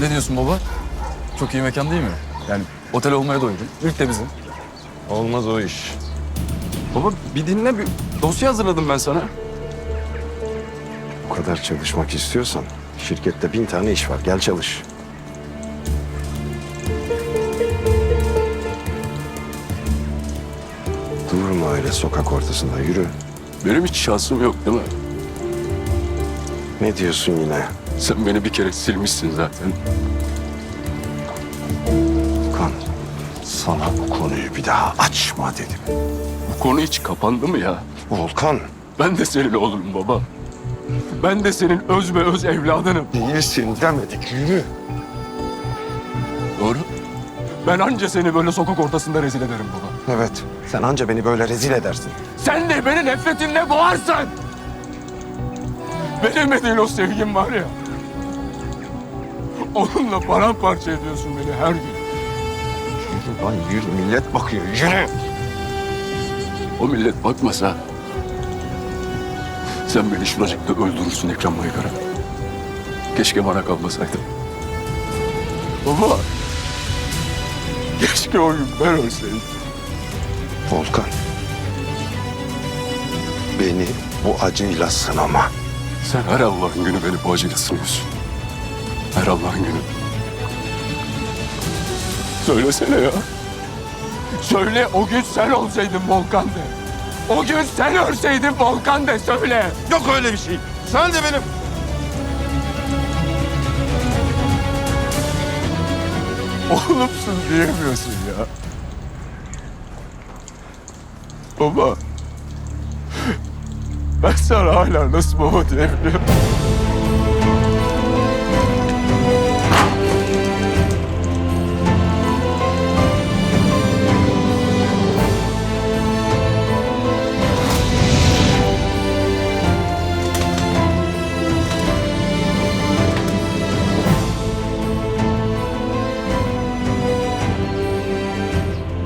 Ne diyorsun baba? Çok iyi mekan değil mi? Yani otel olmaya doydu. İlk de bizim. Olmaz o iş. Baba bir dinle bir dosya hazırladım ben sana. Bu kadar çalışmak istiyorsan şirkette bin tane iş var. Gel çalış. Durma öyle sokak ortasında yürü. Benim hiç şansım yok değil mi? Ne diyorsun yine? Sen beni bir kere silmişsin zaten. Kan, sana bu konuyu bir daha açma dedim. Bu konu hiç kapandı mı ya? Volkan. Ben de senin oğlum baba. Ben de senin öz ve öz evladınım. Değilsin demedik yürü. Doğru. Ben anca seni böyle sokak ortasında rezil ederim baba. Evet. Sen anca beni böyle rezil edersin. Sen de beni nefretinle boğarsın. Veremediğin o sevgin var ya. Onunla paramparça ediyorsun beni her gün. Yürü lan yürü. Millet bakıyor. Yürü. O millet bakmasa... Sen beni şuracıkta öldürürsün Ekrem Baykara. Keşke bana kalmasaydı. Baba. Keşke o gün ben ölseydim. Volkan. Beni bu acıyla sınama. Sen her Allah'ın günü beni bu acıyla sınıyorsun. Her Allah'ın günü. Söylesene ya. Söyle o gün sen olsaydın Volkan de. O gün sen ölseydin Volkan de söyle. Yok öyle bir şey. Sen de benim. Oğlumsun diyemiyorsun ya. Baba. Ben sana hala nasıl baba diyebiliyorum.